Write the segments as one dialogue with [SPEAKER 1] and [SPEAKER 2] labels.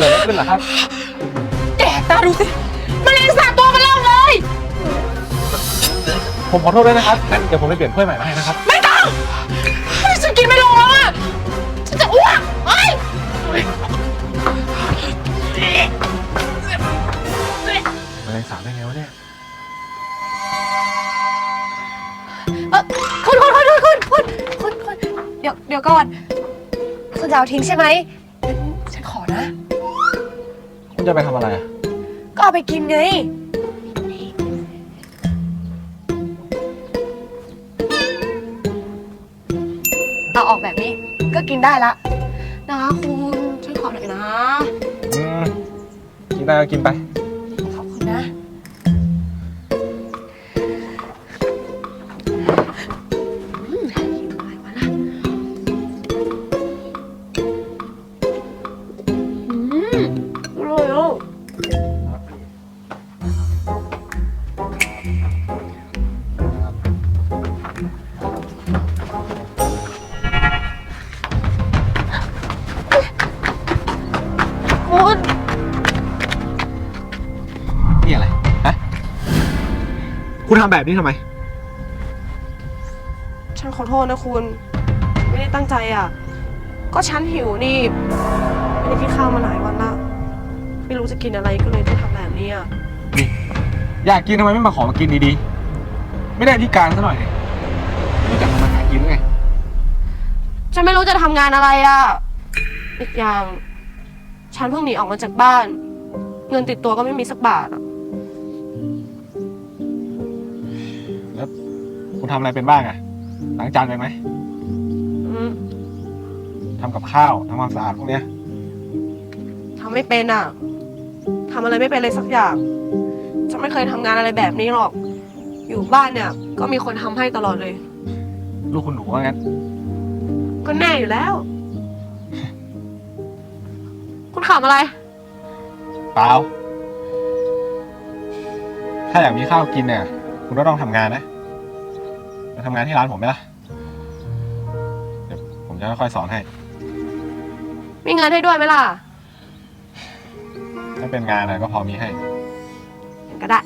[SPEAKER 1] เกิดอะไรขึ้นล่ะครับ
[SPEAKER 2] แกตาดูสิแมลงสาบตัวมันเล่าเลย
[SPEAKER 1] ผมขอโทษด้วยนะครับงั้นเดี๋ยวผมไปเปลี่ยนถ้วยใหม่มาให้นะครับ
[SPEAKER 2] ไม่ต้องฉันกินไม่ลงแล้วอะฉันจะอ้วกเฮ้ย
[SPEAKER 1] แมลงสาบได้ไงวะเนี่ย
[SPEAKER 3] เออคุณคุณคุณคุณคุณคุณคุณเดี๋ยวเดี๋ยวก่อน คุณจะเอาทิ้งใช่ไหม
[SPEAKER 1] จะไปทำอะไรอะ
[SPEAKER 3] ก็เอาไปกินไง เอาออกแบบนี้ก็กินได้ละ นะคุณช่วยขอหน่อยนะ
[SPEAKER 1] อืมกินได้ก็กินไป ทำแบบนี้ทำไม
[SPEAKER 2] ฉันขอโทษนะคุณ ไม่ได้ตั้งใจอะ ก็ฉันหิวนี่ ไม่ได้กินข้าวมาหลายวันละไม่รู้จะกินอะไรก็เลยต้องทำแบบนี้อะ
[SPEAKER 1] นี่อยากกินทำไมไม่มาขอมากินดีๆ ไม่ได้พิการซะหน่อยเนี่ยรู้จักทำมาหากินหรือไง
[SPEAKER 2] ฉันไม่รู้จะทำงานอะไรอะ อีกอย่าง ฉันเพิ่งหนีออกมาจากบ้าน เงินติดตัวก็ไม่มีสักบาทอะ
[SPEAKER 1] คุณทำอะไรเป็นบ้างอะล้างจานไปนไหม
[SPEAKER 2] อืม
[SPEAKER 1] ทำกับข้าวทำความสะอาดพวกเนี้ย
[SPEAKER 2] ทำไม่เป็นอะทำอะไรไม่เป็นเลยสักอย่างฉันไม่เคยทำงานอะไรแบบนี้หรอก อยู่บ้านเนี่ย ก็มีคนทำให้ตลอดเลย
[SPEAKER 1] ลูกคุณหนูว่างั้น
[SPEAKER 2] ก็แน่อยู่แล้ว คุณขำอะไร
[SPEAKER 1] เปล่าถ้าอยากมีข้าวกินเนี่ยคุณก็ต้องทำงานนะ มาทำงานที่ร้านผมไหมล่ะ เดี๋ยวผมจะค่อยๆสอนให้
[SPEAKER 2] มีเงินให้ด้วยไหมล่ะ
[SPEAKER 1] ถ้าเป็นงานนะก็พอมีให้
[SPEAKER 2] งั้นก็ได้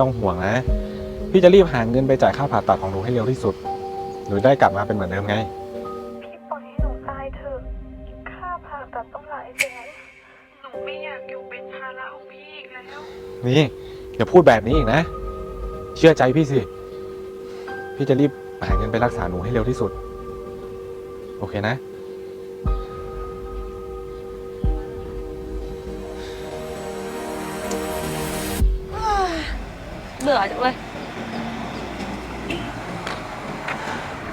[SPEAKER 1] ต้องห่วงนะ พี่จะรีบหาเงินไปจ่ายค่าผ่าตัดของหนูให้เร็วที่สุด หนูได้กลับมาเป็นเหมือนเดิมไง
[SPEAKER 4] พี่ปล่อยให้หนูตายเถอะ ค่าผ่าตัดต้องหลายแสน หนูไม่อยากอยู่เป็นภาระของพี่อีกแล้ว
[SPEAKER 1] นี่อย่าพูดแบบนี้อีกนะ เชื่อใจพี่สิ พี่จะรีบหาเงินไปรักษาหนูให้เร็วที่สุด โอเคนะ
[SPEAKER 2] บื่อจังเลย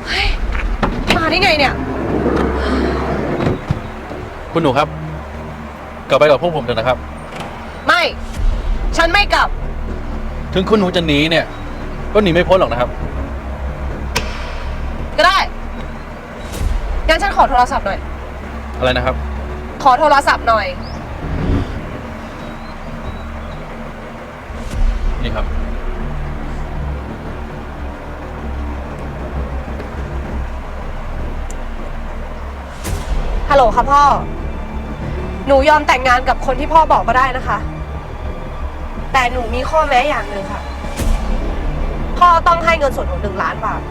[SPEAKER 2] เฮ้ยมาได้ไงเนี่ย
[SPEAKER 5] คุณหนูครับ กลับไปกับพวกผมเถอะนะครับ
[SPEAKER 2] ไม่ ฉันไม่กลับ
[SPEAKER 5] ถึงคุณหนูจะหนีเนี่ย ก็หนีไม่พ้นหรอกนะครับ
[SPEAKER 2] ก็ได้ งั้นฉันขอโทรศัพท์หน่อย
[SPEAKER 5] อะไรนะครับ
[SPEAKER 2] ขอโทรศัพท์หน่อย ฮัลโหลค่ะพ่อ หนูยอมแต่งงานกับคนที่พ่อบอกก็ได้นะคะ แต่หนูมีข้อแม้อย่างหนึ่งค่ะ พ่อต้องให้เงินส่วนหนูหนึ่งล้านบาท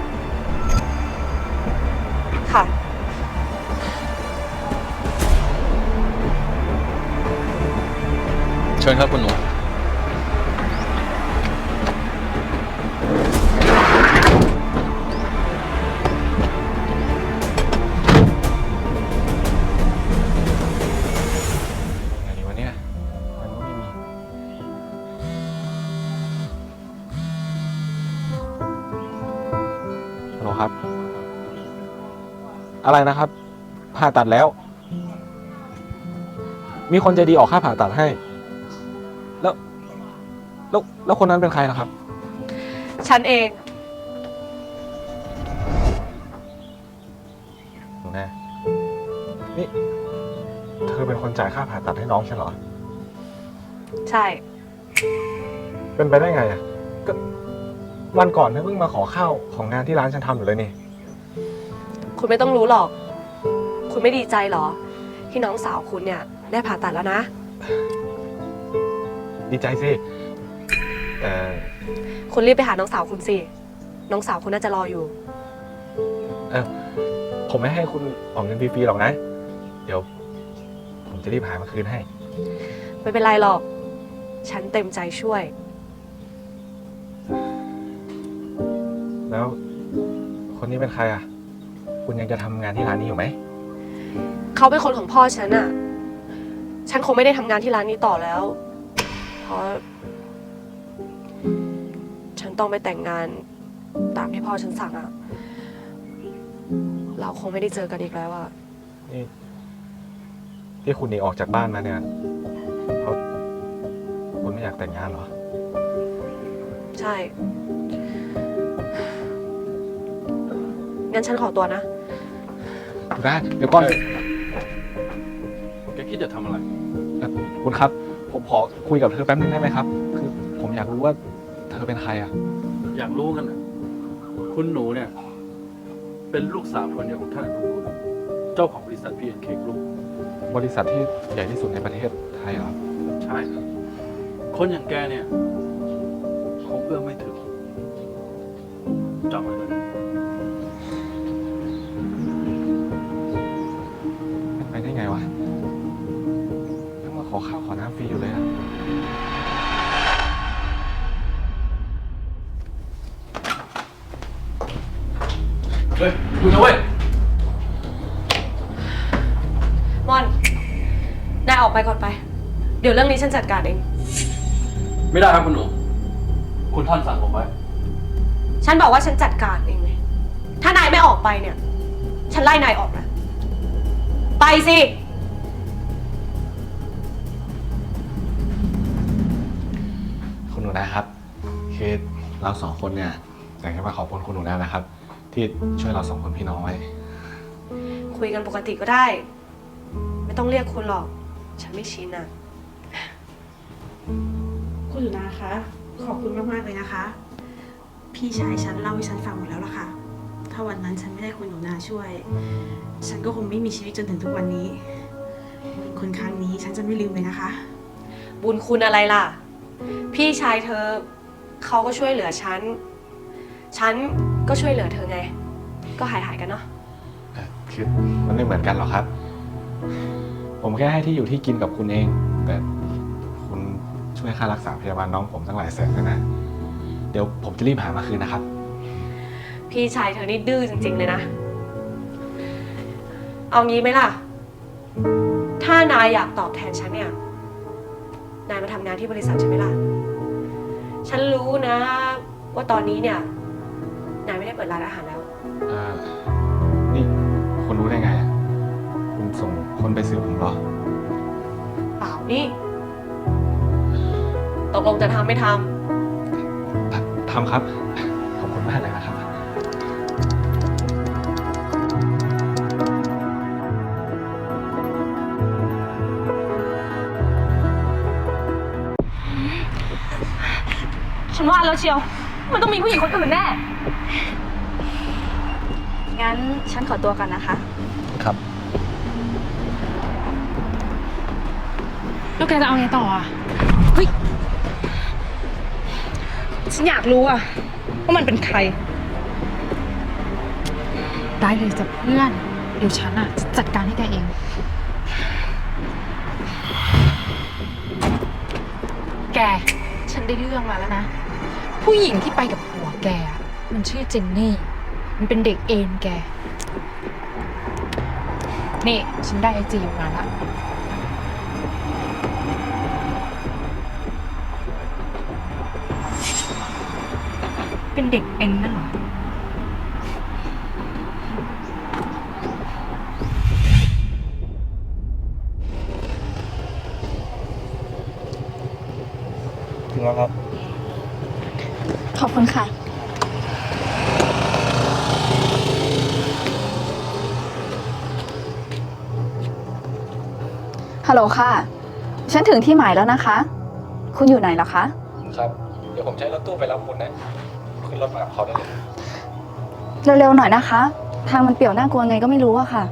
[SPEAKER 2] ค่ะ
[SPEAKER 5] เชิญครับคุณหนู
[SPEAKER 1] อะไรนะครับ ผ่าตัดแล้ว มีคนใจดีออกค่าผ่าตัดให้ แล้ว แล้วแล้วคนนั้นเป็นใครล่ะครับ
[SPEAKER 2] ฉันเอง
[SPEAKER 1] หนูแน่นี่ เธอเป็นคนจ่ายค่าผ่าตัดให้น้องใช่เหรอ
[SPEAKER 2] ใช่
[SPEAKER 1] เป็นไปได้ไงอะก็วันก่อนเธอเพิ่งมาขอข้าวของงานที่ร้านฉันทำอยู่เลยนี่
[SPEAKER 2] คุณไม่ต้องรู้หรอก คุณไม่ดีใจเหรอ ที่น้องสาวคุณเนี่ย ได้ผ่าตัดแล้วนะ
[SPEAKER 1] ดีใจสิแต่
[SPEAKER 2] คุณรีบไปหาน้องสาวคุณสิ น้องสาวคุณน่าจะรออยู่
[SPEAKER 1] ผมไม่ให้คุณออกเงินฟรีๆหรอกนะ เดี๋ยว ผมจะรีบหามาคืนให้
[SPEAKER 2] ไม่เป็นไรหรอก ฉันเต็มใจช่วย
[SPEAKER 1] แล้ว คนนี้เป็นใครอะ คุณยังจะทำงานที่ร้านนี้อยู่ไหม
[SPEAKER 2] เขาเป็นคนของพ่อฉันอะฉันคงไม่ได้ทำงานที่ร้านนี้ต่อแล้ว เพราะ ฉันต้องไปแต่งงานตามที่พ่อฉันสั่งอะเราคงไม่ได้เจอกันอีกแล้วอะ
[SPEAKER 1] นี่ที่คุณหนีออกจากบ้านมาเนี่ยเพราะคุณไม่อยากแต่งงานเหรอ
[SPEAKER 2] ใช่ งั้นฉันขอตัวนะ
[SPEAKER 1] ได้เดี๋ยวก่อน
[SPEAKER 5] แกคิดจะทำอะไร
[SPEAKER 1] คุณครับ ผมขอคุยกับเธอแป๊บนึงได้ไหมครับ คือผมอยากรู้ว่าเธอเป็นใครอะ
[SPEAKER 5] อยากรู้กันนะคุณหนูเนี่ย เป็นลูกสาวคนเดียวของท่านอนุกูลเจ้าของบริษัทพีเอ็นเคกรุ๊ป
[SPEAKER 1] บริษัทที่ใหญ่ที่สุดในประเทศไทยเหรอ
[SPEAKER 5] ใช่ครับคนอย่างแกเนี่ย อ
[SPEAKER 1] ข้าวขอน้ำฟรีอยู่เลยอะ
[SPEAKER 5] เฮ้ยดูนะเว้ย
[SPEAKER 2] มอน นายออกไปก่อนไป เดี๋ยวเรื่องนี้ฉันจัดการเอง
[SPEAKER 5] ไม่ได้ครับคุณหนู คุณท่านสั่งผมไว้
[SPEAKER 2] ฉันบอกว่าฉันจัดการเองไงถ้านายไม่ออกไปเนี่ย ฉันไล่นายออกนะ ไปสิ
[SPEAKER 1] เราสองคนเนี่ยอยากจะมาขอบคุณคุณหนูนานะครับ ที่ช่วยเราสองคนพี่น้องไว้
[SPEAKER 2] คุยกันปกติก็ได้ ไม่ต้องเรียกคุณหรอก ฉันไม่ชินอะ
[SPEAKER 6] คุณหนูนาคะขอบคุณมากๆเลยนะคะ พี่ชายฉันเล่าให้ฉันฟังหมดแล้วล่ะค่ะ ถ้าวันนั้นฉันไม่ได้คุณหนูนาช่วย ฉันก็คงไม่มีชีวิตจนถึงทุกวันนี้บุญคุณครั้งนี้ฉันจะไม่ลืมเลยนะคะ
[SPEAKER 2] บุญคุณอะไรล่ะ พี่ชายเธอ เขาก็ช่วยเหลือฉัน ฉันก็ช่วยเหลือเธอไง ก็หายหายๆกันเนาะ
[SPEAKER 1] เอ่อคือมันไม่เหมือนกันหรอกครับ ผมแค่ให้ที่อยู่ที่กินกับคุณเอง แต่คุณช่วยค่ารักษาพยาบาลน้องผมตั้งหลายแสนเลยนะ เดี๋ยวผมจะรีบหามาคืนนะครับ
[SPEAKER 2] พี่ชายเธอนี่ดื้อจริง ๆ เลยนะ เอางี้ไหมล่ะ ถ้านายอยากตอบแทนฉันเนี่ย นายมาทำงานที่บริษัทใช่ไหมล่ะ ฉันรู้นะ ว่าตอนนี้เนี่ยนายไม่ได้เปิดร้านอาหารแล้ว
[SPEAKER 1] เอ่อนี่คุณรู้ได้ไงอะคุณส่งคนไปสืบผมเหรอ
[SPEAKER 2] เปล่านี่ตกลงจะทำไม่ท
[SPEAKER 1] ททำครับ ขอบคุณมากเลยนะครับ
[SPEAKER 3] นว่าแล้วเชียว มันต้องมีผู้หญิงคนอื่นแน่ งั้นฉันขอตัวกันนะคะ
[SPEAKER 1] ครับ
[SPEAKER 7] แล้วแกจะเอาไงต่ออะ เฮ้ย ฉันอยากรู้อะ ว่ามันเป็นใคร ได้เลยจ้ะเพื่อน เดี๋ยวฉันอะจะจัดการให้แกเอง แก ฉันได้เรื่องมาแล้วนะ ผู้หญิงที่ไปกับผัวแก มันชื่อเจนนี่ มันเป็นเด็กเอ็นแก นี่ ฉันได้ไอจีมาละ เป็นเด็กเอ็นนั่นเหรอ
[SPEAKER 8] ถึงแล้วครับ
[SPEAKER 3] ขอบคุณค่ะ ฮั ลโหลค่ะ ฉันถึงที่หมายแล้วนะคะ คุณอยู่ไหนเหรอคะ
[SPEAKER 1] ครับ เดี๋ยวผมใช้รถตู้ไปรับคุณนะ ขึ้นรถมากับเขาได้เลย
[SPEAKER 3] เร็วๆหน่อยนะคะ ทางมันเปี่ยวน่ากลัวไงก็ไม่รู้อะค่ะ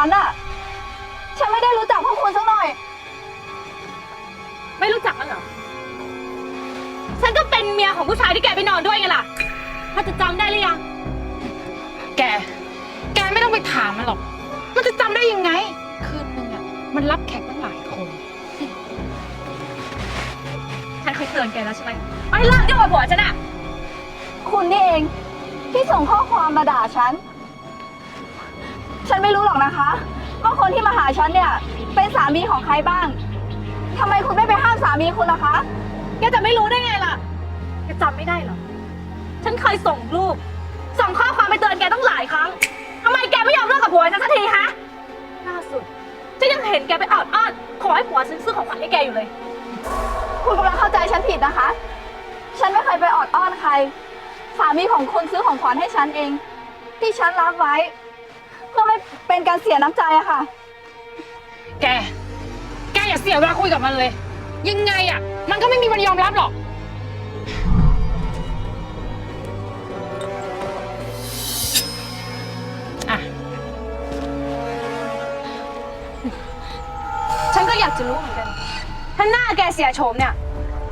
[SPEAKER 3] การอะไรจากฉันอะฉันไม่ได้รู้จักพวกคุณสักหน่อย
[SPEAKER 9] ไม่รู้จักกันเหรอ ฉันก็เป็นเมียของผู้ชายที่แกไปนอนด้วยไงล่ะ ถ้าจะจำได้หรือยัง แก แกไม่ต้องไปถามมันหรอก มันจะจำได้ยังไง คืนนึงอะมันรับแขกตั้งหลายคน ฉันเคยเตือนแกแล้วใช่ไหมไอ้เลิกยุ่งกับผัวฉันอะ
[SPEAKER 3] คุณนี่เองที่ส่งข้อความมาด่าฉัน ฉันไม่รู้หรอกนะคะว่าคนที่มาหาฉันเนี่ย เป็นสามีของใครบ้างทำไมคุณไม่ไปห้ามสามีคุณล่ะคะ
[SPEAKER 9] แกจะไม่รู้ได้ไงล่ะแกจำไม่ได้เหรอ ฉันเคยส่งรูป ส่งข้อความไปเตือนแกตั้งหลายครั้งทำไมแกไม่ยอมเลิกกับผัวฉันสักทีฮะล่าสุดฉันยังเห็นแกไปออดอ้อนขอให้ผัวฉันซื้อของขวัญให้แกอยู่เลย
[SPEAKER 3] คุณกำลังเข้าใจฉันผิดนะคะ ฉันไม่เคยไปออดอ้อนใคร สามีของคุณซื้อของขวัญให้ฉันเอง ที่ฉันรับไว้ เพื่อไม่เป็นการเสียน้ำใจอะค่ะ
[SPEAKER 9] แก แกอย่าเสียเวลาคุยกับมันเลย ยังไงอะมันก็ไม่มีวันยอมรับหรอก อะ ฉันก็อยากจะรู้เหมือนกัน ถ้าหน้าแกเสียโฉมเนี่ย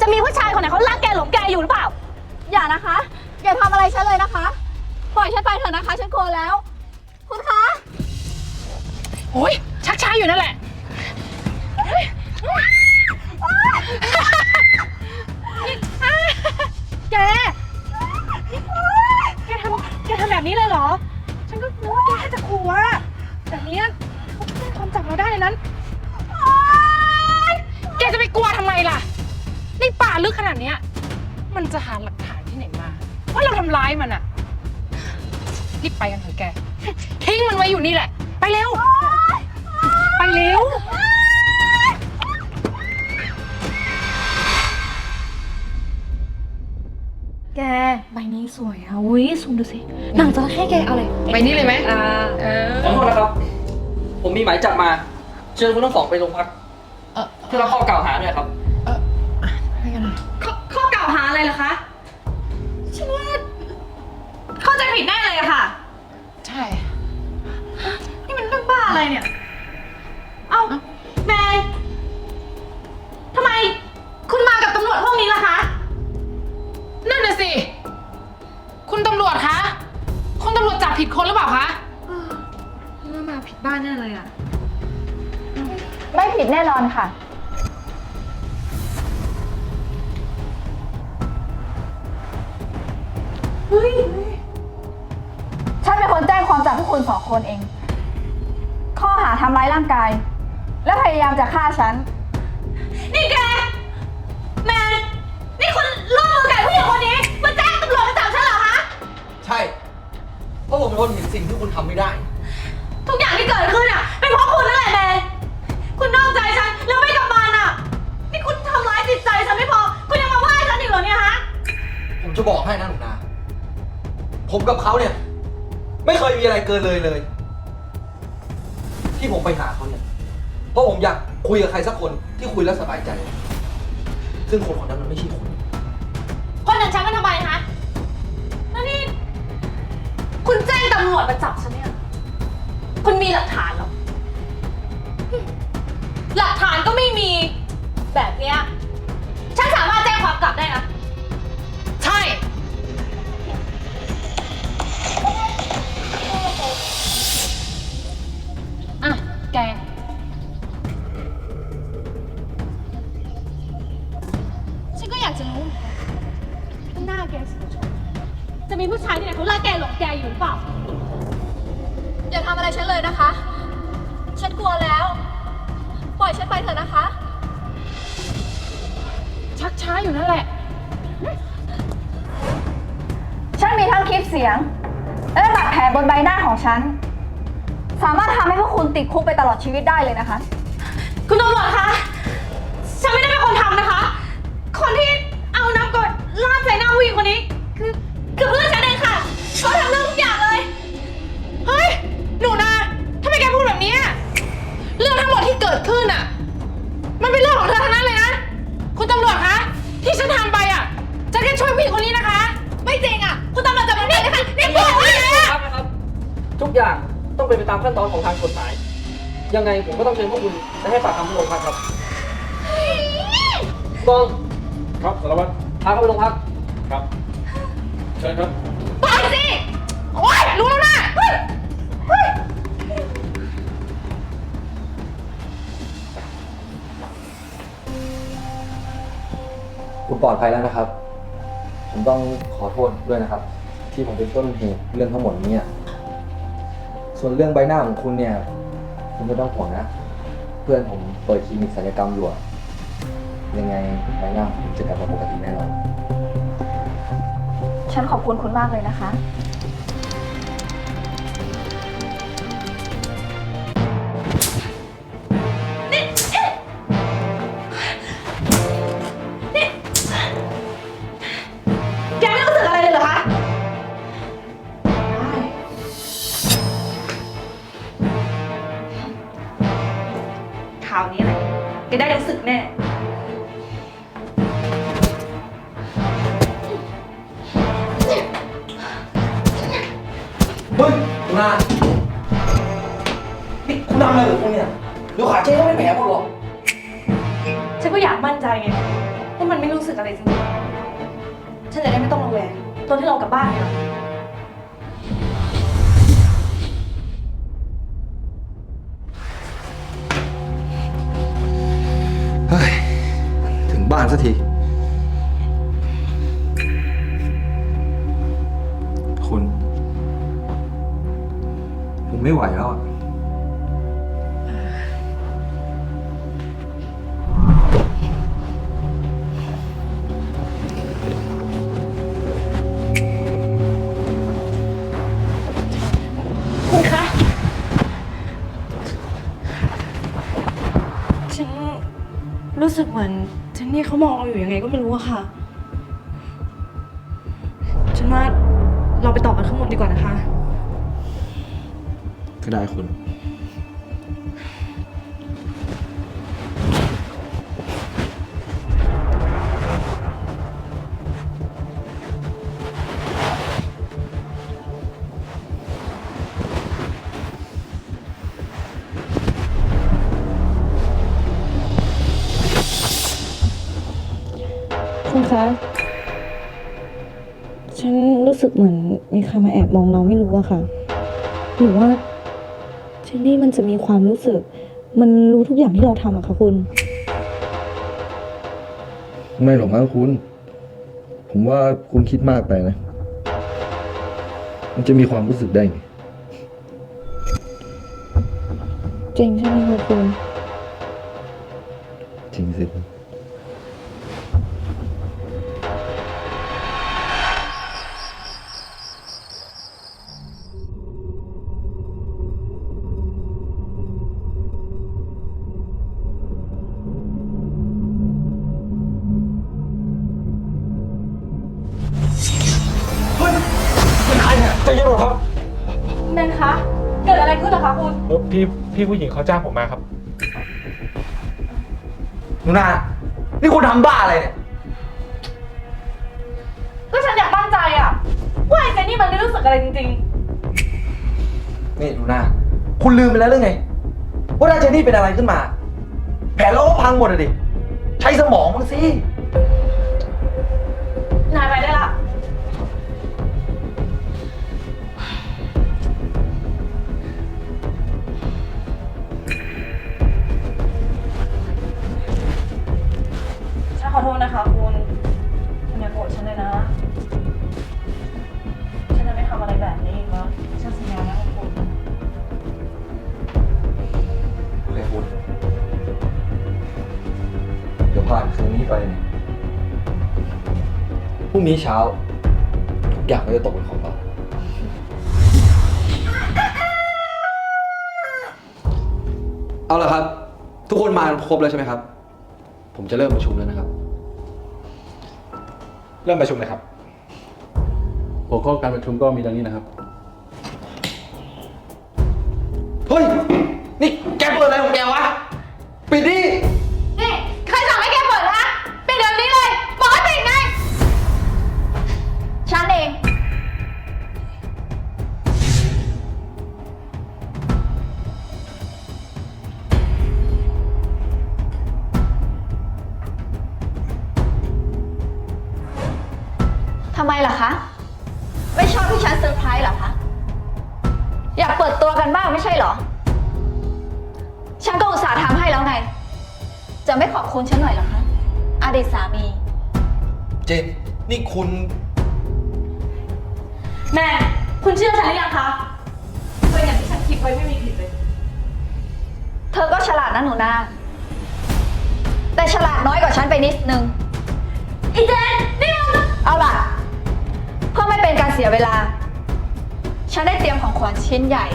[SPEAKER 9] จะมีผู้ชายคนไหนเขารักแกหลงแกอยู่หรือเปล่า
[SPEAKER 3] อย่านะคะ อย่าทำอะไรฉันเลยนะคะ ปล่อยฉันไปเถอะนะคะ ฉันกลัวแล้วคุณคะ
[SPEAKER 9] โอ้ยชักช้าอยู่นั่นแหละ แก แกทำแกทำแบบนี้เลยเหรอ ฉันก็รู้ว่าแกแค่จะขู่อะแต่เนี้ยเขาแจ้งความจับเราได้ในนั้น แกจะไปกลัวทำไมล่ะ ในป่าลึกขนาดเนี้ย มันจะหาหลักฐานที่ไหนมา ว่าเราทำร้ายมันอะรีบไปกันเถอะแก ทิ้งมันไว้อยู่นี่แหละ ไปเร็วไป เร็ว
[SPEAKER 3] แกใบนี้สวยอะอุ้ยซูมดูสิหนังจะให้แกเอาเลย
[SPEAKER 9] ไปนี่เลยไหม
[SPEAKER 7] อ่า
[SPEAKER 9] เออ
[SPEAKER 8] ขอโทษนะครับ ผมมีหมายจับมา เชิญคุณทั้งสองไปโรงพัก
[SPEAKER 9] เออ
[SPEAKER 8] เพื่อรับข้อกล่าวหาด้วยครับ
[SPEAKER 9] ไปกันหน่อย
[SPEAKER 7] ข้อข้อกล่าวหาอะไรล่ะคะฉันว่าเข้าใจผิดแน่เลยอะค่ะ
[SPEAKER 9] ใช่
[SPEAKER 7] นี่มันเรื่องบ้าอะไรเนี่ยเอ้าแมนทำไม คุณมากับตำรวจพวกนี้ล่ะคะ
[SPEAKER 9] นั่นน่ะสิ คุณตำรวจคะ คุณตำรวจจับผิดคนหรือเปล่าคะ
[SPEAKER 7] ว่ามาผิดบ้านแน่เลยอะ
[SPEAKER 3] ไม่ผิดแน่นอนค่ะฉันเป็นคนแจ้งความจับพวกคุณสองคนเอง ข้อหาทำร้ายร่างกาย และพยายามจะฆ่าฉัน
[SPEAKER 7] นี่แก แมน นี่คุณร่วมมือกับผู้หญิงคนนี้ มาแจ้งตำรวจมาจับฉันเหรอคะ
[SPEAKER 8] ใช่ เพราะผมทนเห็นสิ่งที่คุณทำไม่ได้
[SPEAKER 7] ทุกอย่างที่เกิดขึ้นอะเป็นเพราะคุณนั่นแหละแมน คุณนอกใจฉันแล้วไม่กลับมานอะนี่คุณทำร้ายจิตใจฉันไม่พอ คุณยังมาว่าฉันอีกเหรอเนี่ยฮะ
[SPEAKER 8] ผมจะบอกให้นะหนูนา ผมกับเขาเนี่ย ไม่เคยมีอะไรเกินเลยเลย คุยกับใครสักคนที่คุยแล้วสบายใจ ซึ่งคนคนนั้นมันไม่ใช่คุณ
[SPEAKER 7] คนอย่างฉันกันทำไมคะแล้วนี่ คุณแจ้งตำรวจมาจับฉันเนี่ย คุณมีหลักฐานเหรอหลักฐานก็ไม่มี แบบเนี้ย ฉันสามารถแจ้งความกลับได้นะ มีผู้ชายที่ไหนเขาล่าแกหลงแกอยู่หรือเปล่า
[SPEAKER 3] อย่าทำอะไรฉันเลยนะคะ ฉันกลัวแล้ว ปล่อยฉันไปเถอะนะคะ
[SPEAKER 7] ชักช้าอยู่นั่นแหละ
[SPEAKER 3] ฉันมีทั้งคลิปเสียง และบาดแผลบนใบหน้าของฉัน สามารถทำให้พวกคุณติดคุกไปตลอดชีวิตได้เลยนะคะ
[SPEAKER 7] คุณตำรวจคะ ฉันไม่ได้เป็นคนทำนะคะ คนที่เอาน้ำกรดลาดใส่หน้าผู้หญิงคนนี้ กิ
[SPEAKER 2] ดขึ้นอะ มันเป็นเรื่องของเธอทั้งนั้นเลยนะ คุณตำรวจคะ ที่ฉันทำไปอะฉันแค่ช่วยผู้หญิงคนนี้นะคะ
[SPEAKER 7] ไม่จริงอะ คุณตำรวจจับมันได้เลยค่ะนี่พูดว่าอะไร
[SPEAKER 8] ค
[SPEAKER 7] อะ
[SPEAKER 8] รับนะครับ ทุกอย่างต้องเป็นไปตามขั้นตอนของทางกฎหมาย ยังไงผมก็ต้องเชิญพวกคุณไปให้ปากคำที่โรงพักครับบอง
[SPEAKER 5] ครับสารวัตร
[SPEAKER 8] พาเขาไปโรงพัก
[SPEAKER 5] ครับ เชิญครับ
[SPEAKER 7] ปล่อยสิ
[SPEAKER 8] คุณปลอดภัยแล้วนะครับ ผมต้องขอโทษด้วยนะครับ ที่ผมเป็นต้นเหตุเรื่องทั้งหมดนี้อะส่วนเรื่องใบหน้าของคุณเนี่ย คุณไม่ต้องห่วงนะ เพื่อนผมเปิดคลินิกศัลยกรรมอยู่อะยังไงใบหน้าของคุณจะกลับมาปกติแน่นอน
[SPEAKER 3] ฉันขอบคุณคุณมากเลยนะคะ
[SPEAKER 7] สึกเห
[SPEAKER 8] มือ
[SPEAKER 2] นเจนนี่เขามองเราอยู่ยังไงก็ไม่รู้อะค่ะ ฉันว่าเราไปต่อกันข้างบนดีกว่านะคะ
[SPEAKER 8] ก็ได้คุณ
[SPEAKER 2] สึกเหมือนมีใครมาแอบมองเราไม่รู้อะค่ะ หรือว่าเจนนี่มันจะมีความรู้สึก มันรู้ทุกอย่างที่เราทำอะค่ะคุณ
[SPEAKER 10] ไม่หรอกมั้งคุณ ผมว่าคุณคิดมากไปนะ มันจะมีความรู้สึกได้ไง
[SPEAKER 2] จริงใช่ไหมคะคุณ
[SPEAKER 10] จริงสิ
[SPEAKER 1] พี่พี่ผู้หญิงเขาจ้างผมมาครับ
[SPEAKER 8] หนูนานี่คุณทำบ้าอะไรเนี่ย
[SPEAKER 7] ก็ฉันอยากมั่นใจอะว่าไอ้เจนนี่มันไม่รู้สึกอะไรจริง
[SPEAKER 8] นี่หนูนาคุณลืมไปแล้วหรือไง ว่าถ้าเจนนี่เป็นอะไรขึ้นมา แผนเราก็พังหมดเลยดิ ใช้สมองมั้างสิ
[SPEAKER 7] นายไปได้ รุ่
[SPEAKER 8] งนี้เช้า ทุกอย่างก็จะตกเป็นของเรา เอาละครับ ทุกคนมาครบแล้วใช่ไหมครับ ผมจะเริ่มประชุมแล้วนะครับ
[SPEAKER 1] เริ่มประชุมเลยครับ
[SPEAKER 5] หัวข้อการประชุมก็มีดังนี้นะครับ
[SPEAKER 8] เฮ้ย นี่แกเปิดอะไรของแกวะ ปิดดิ
[SPEAKER 3] แต่ฉลาดน้อยกว่าฉันไปนิดนึง
[SPEAKER 7] อีเจนนี่มึง
[SPEAKER 3] เอาล่ะ เพื่อไม่เป็นการเสียเวลา ฉันได้เตรียมของขวัญชิ้นใหญ่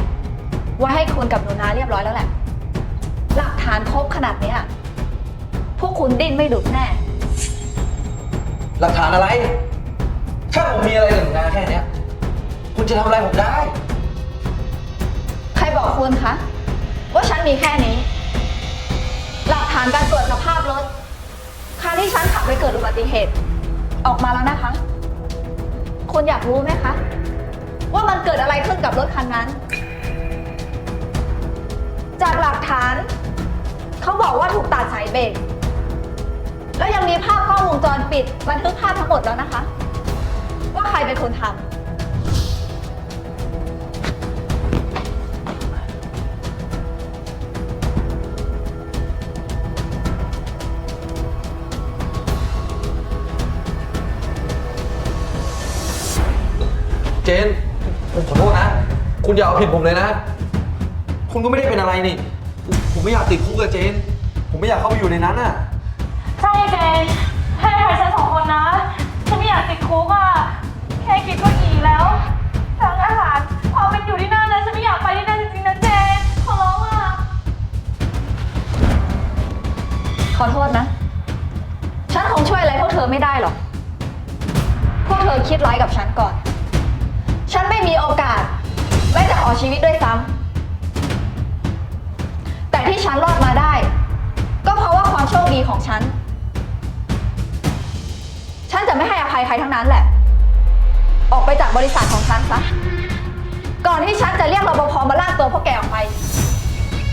[SPEAKER 3] ไว้ให้คุณกับหนูนาเรียบร้อยแล้วแหละ หลักฐานครบขนาดเนี้ยพวกคุณดิ้นไม่หลุดแน่
[SPEAKER 8] หลักฐานอะไร ถ้าผมมีอะไรกับหนูนาแค่เนี้ย คุณจะทำอะไรผมได้
[SPEAKER 3] ใครบอกคุณคะ ว่าฉันมีแค่นี้ หลักฐานการตรวจสภาพรถคันที่ฉันขับไปเกิดอุบัติเหตุ ออกมาแล้วนะคะคุณอยากรู้ไหมคะ ว่ามันเกิดอะไรขึ้นกับรถคันนั้น จากหลักฐาน เขาบอกว่าถูกตัดสายเบรกแล้วยังมีภาพกล้องวงจรปิดบันทึกภาพทั้งหมดแล้วนะคะ ว่าใครเป็นคนทำ
[SPEAKER 8] เจน ผมขอโทษนะ คุณอย่าเอาผิดผมเลยนะ คุณก็ไม่ได้เป็นอะไรนี่ ผมไม่อยากติดคุกกับเจน ผมไม่อยากเข้าไปอยู่ในนั้นน่ะ
[SPEAKER 7] ใช่เจนให้อภัยฉันสองคนนะ ฉันไม่อยากติดคุกอะแค่คิดก็หนีแล้วทางอาหารความเป็นอยู่ที่นั่นนะฉันไม่อยากไปที่นั่นจริงๆนะเจน ขอร้องอะ
[SPEAKER 3] ขอโทษนะ ฉันคงช่วยอะไรพวกเธอไม่ได้หรอก พวกเธอคิดร้ายกับฉันก่อน ฉันไม่มีโอกาสแม้แต่ขอชีวิตด้วยซ้ำแต่ที่ฉันรอดมาได้ ก็เพราะว่าความโชคดีของฉัน ฉันจะไม่ให้อภัยใครทั้งนั้นแหละ ออกไปจากบริษัทของฉันซะ ก่อนที่ฉันจะเรียกรปภมาลากตัวพวกแกออกไป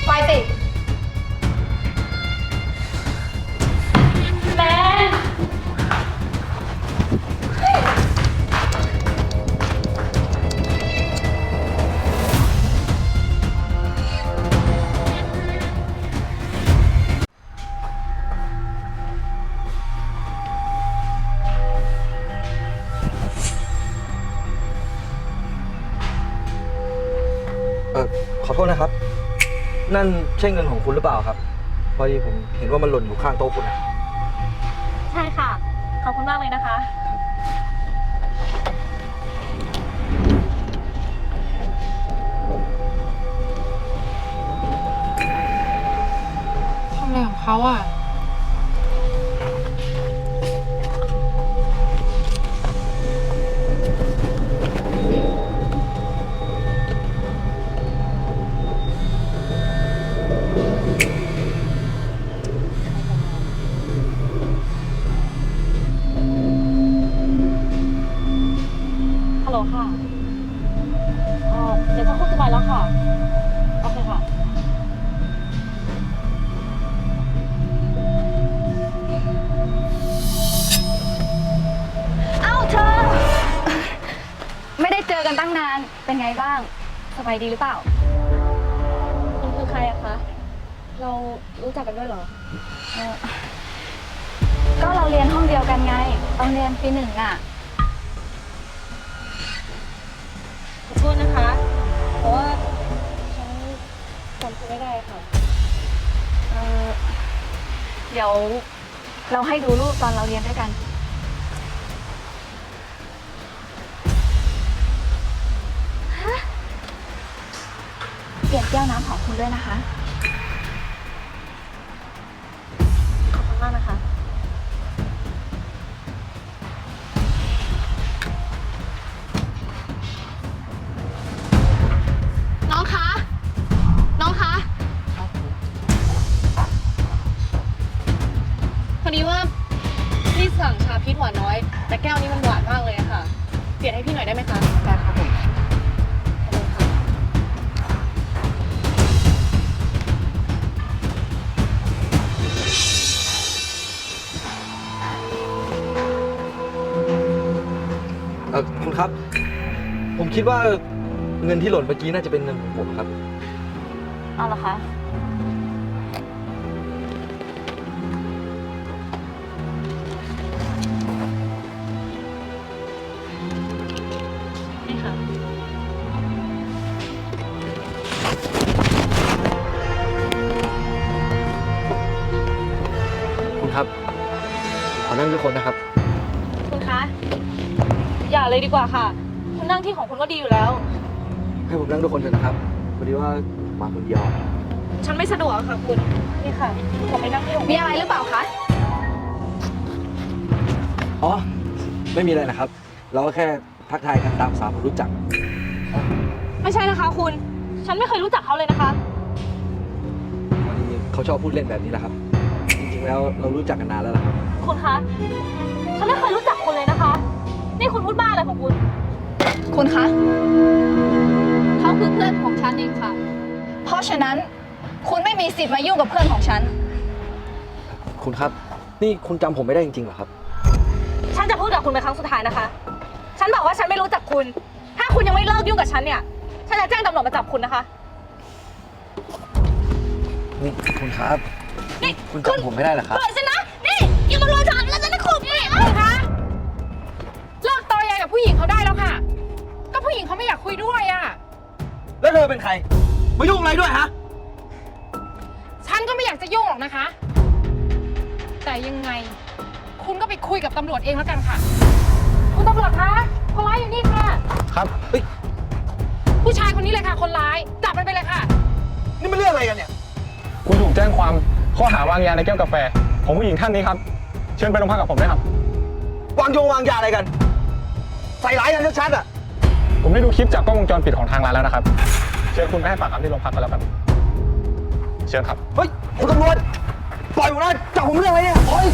[SPEAKER 3] ไปสิ
[SPEAKER 8] นั่นใช่เงินของคุณหรือเปล่าครับ พอดีผมเห็นว่ามันหล่นอยู่ข้างโต๊ะคุณนะ
[SPEAKER 7] ใช่ค่ะ ขอบคุณมากเลยนะคะ
[SPEAKER 6] ทำอะไรของเขาอะ
[SPEAKER 7] ไป
[SPEAKER 3] ดีหรือเปล่า
[SPEAKER 7] คุณคือใครอะคะ เรารู้จักกันด้วยเหรอ
[SPEAKER 3] เอ่อก็เราเรียนห้องเดียวกันไงตอนเรียนปีหนึ่งอะ
[SPEAKER 7] ขอโทษนะคะ เพราะว่าฉันจำคุณไม่ได้ค่ะ
[SPEAKER 3] เอ่อเดี๋ยวเราให้ดูรูปตอนเราเรียนด้วยกัน แก้วน้ำของคุณด้วยนะคะ
[SPEAKER 7] คิดว่าเงิ
[SPEAKER 8] นที่หล่นเมื่อกี้น่าจะเป็นเงินของผมครับ
[SPEAKER 3] เอาเหรอคะ
[SPEAKER 7] นี่ค่ะ
[SPEAKER 8] คุณครับ ขอนั่งด้วยคนนะครับ
[SPEAKER 7] คุณคะ อย่าเลยดีกว่าค่ะคุณ นั่งที่ของคุณก็ดีอยู่แล้ว
[SPEAKER 8] ให้ผมนั่งด้วยคนเถอะนะครับพอดีว่าผมมาคนเดียว
[SPEAKER 7] ฉันไม่สะดวกอะค่ะคุณ นี่ค่ะ ผมไปนั่งที่ของ
[SPEAKER 3] มีอะไรหรือเปล่าคะ
[SPEAKER 8] อ๋อ ไม่มีอะไรนะครับ เราก็แค่ทักทายกันตามสาวผมรู้จัก
[SPEAKER 7] ไม่ใช่นะคะ คุณ ฉันไม่เคยรู้จักเขาเลยนะคะ
[SPEAKER 8] วันนี้เขาชอบพูดเล่นแบบนี้แหละครับ จริงๆ แล้วเรารู้จักกันนานแล้วล่ะครับ
[SPEAKER 7] คุณคะ ฉันไม่เคยรู้จักคุณเลยนะคะ นี่คุณพูดบ้าอะไรของคุณ
[SPEAKER 3] คุณคะ
[SPEAKER 7] เขาคือเพื่อนของฉันเองค่ะ
[SPEAKER 3] เพราะฉะนั้น คุณไม่มีสิทธิ์มายุ่งกับเพื่อนของฉัน
[SPEAKER 8] คุณครับ นี่คุณจำผมไม่ได้จริงๆเหรอครับ
[SPEAKER 7] ฉันจะพูดกับคุณเป็นครั้งสุดท้ายนะคะ ฉันบอกว่าฉันไม่รู้จักคุณ ถ้าคุณยังไม่เลิกยุ่งกับฉันเนี่ย ฉันจะแจ้งตำรวจมาจับคุณนะคะ
[SPEAKER 8] นี่คุณครับ
[SPEAKER 7] นี่
[SPEAKER 8] คุณจำผมไม่ได้เหรอครับ
[SPEAKER 7] ปล่อยฉันนะ นี่อย่ามาลวนฉันแล้วฉันจะขู่พี่คะ
[SPEAKER 9] เลิกตอแยกับผู้หญิงเขาได้แล้วค่ะก็ ผู้หญิงเขาไม่อยากคุยด้วยอะ่ะ
[SPEAKER 8] แล้วเธอเป็นใคร มายุ่งอะไรด้วยฮะ
[SPEAKER 9] ฉันก็ไม่อยากจะยุ่งหรอกนะคะ แต่ยังไง คุณก็ไปคุยกับตำรวจเองแล้วกันค่ะ คุณตำรวจคะคนร้ายอยู่นี่ค่ะ
[SPEAKER 1] ครับ
[SPEAKER 8] เฮ้ย
[SPEAKER 9] ผู้ชายคนนี้เลยค่ะ คนร้ายจับมันไปเลยค่ะ
[SPEAKER 8] นี่มันเรื่องอะไรกันเนี่ย
[SPEAKER 1] คุณถูกแจ้งความข้อหาวางยาในแก้วกาแฟ ของผู้หญิงท่านนี้ครับ เชิญไปโรงพักกับผมได้ครับ
[SPEAKER 8] วางโยงวางยาอะไรกัน ใส่ร้ายกันชัดๆอะ
[SPEAKER 1] ผมได้ดูคลิปจากกล้องวงจรปิดของทางร้านแล้วนะครับ เชิญคุณไปให้ปากคำที่โรงพักกันแล้วกันเชิญครับ
[SPEAKER 8] เฮ้ยคุณตำรวจปล่อยผมนะจับผมเรื่องอะไรเนี่ยปล่อย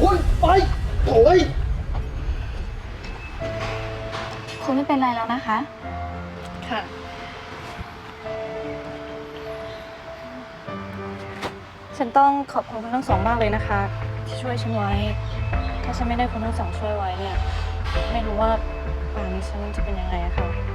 [SPEAKER 8] คุณปล่อยโอ้ย
[SPEAKER 3] คุณไม่เป็นไรแล้วนะคะ
[SPEAKER 7] ค่ะ ฉันต้องขอบคุณคุณทั้งสองมากเลยนะคะ ที่ช่วยฉันไว้ ถ้าฉันไม่ได้คุณทั้งสองช่วยไว้เนี่ย ไม่รู้ว่า ป่านนี้ฉันจะเป็นยังไงคะ